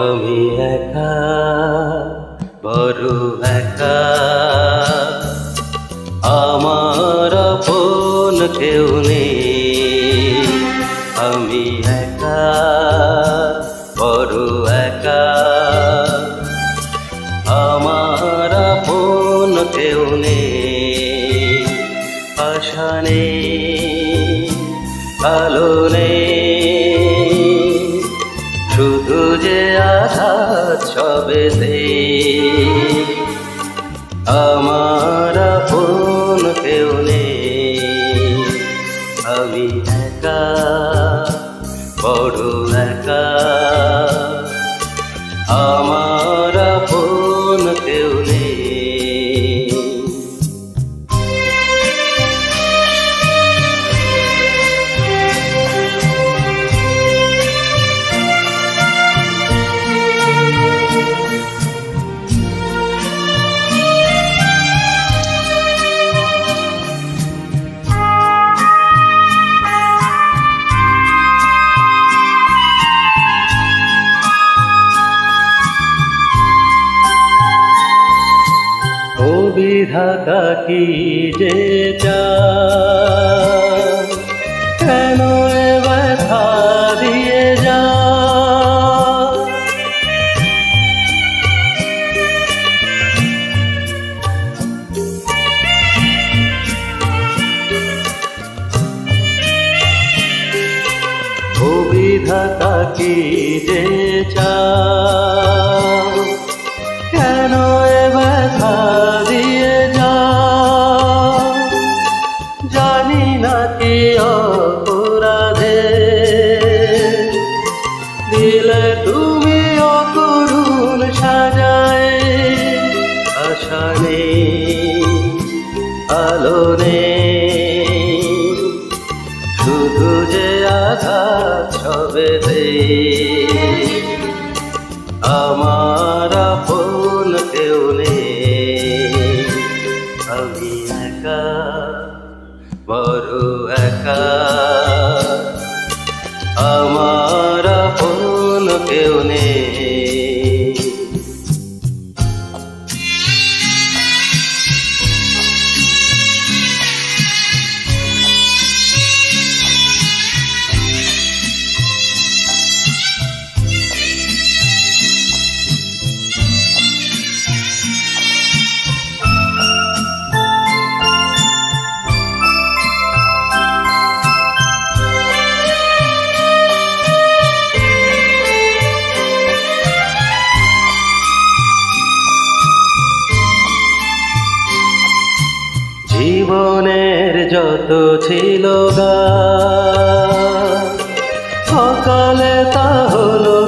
আমি একা, বড় একা। আমার ফোন কেউ নেই। আমি একা, বড় একা। আমার ফোন কেউ নেই। আশা নেই, আলো নেই। সবেতে আমার আপন কেউ আমি একা বড় একা। বিধাতা কি যে চায়, কেন ব্যথা দিয়ে যা বিধাতা কি যে চায়, কেন এ নেই শুধু যে আঘাত সবে আমার আপন জীবনের যত ছিল গা। সকালে তা হলো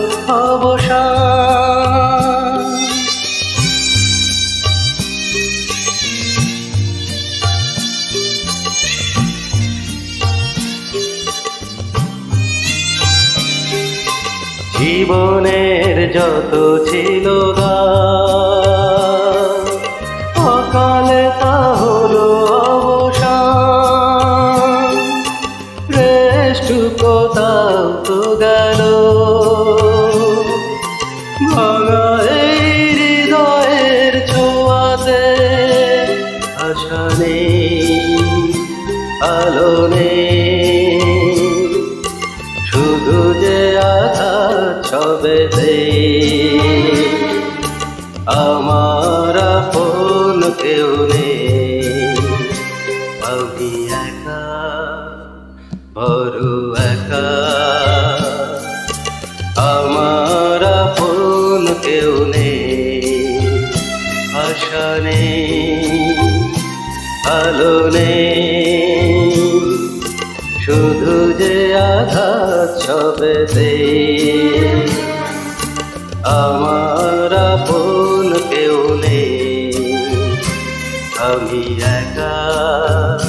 জীবনের যত ছিল গা। কোথাও তো গেল। ভাঙা হৃদয়ের ছোঁয়াতে আশা নেই, আলো নেই। শুধু যে আঘাত সবেতে আমার আপন কেউ নেই। বড় একা। আমার আপন কেউ নেই, আলো নেই। শুধু যে আঘাত সবেতে আমার আপন কেউ নেই। আমি একা